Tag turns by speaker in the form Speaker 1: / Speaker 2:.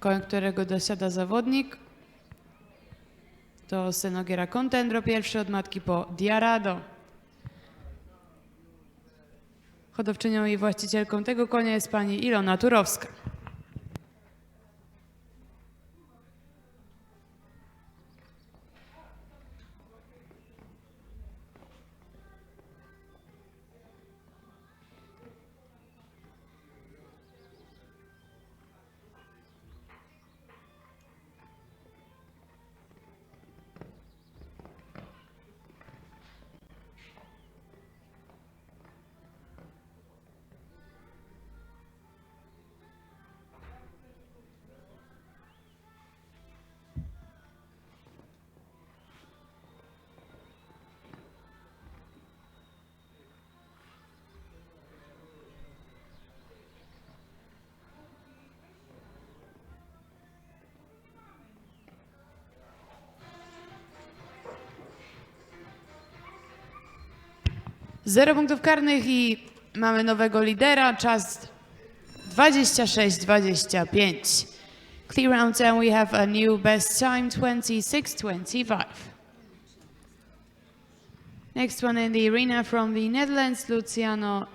Speaker 1: koń, którego dosiada zawodnik. To Senogiera Contendro, pierwszy od matki po Diarado. Hodowczynią i właścicielką tego konia jest pani Ilona Turowska. Zero punktów karnych i mamy nowego lidera. Czas 26-25. Clear round and we have a new best time 26-25. Next one in the arena from the Netherlands, Luciano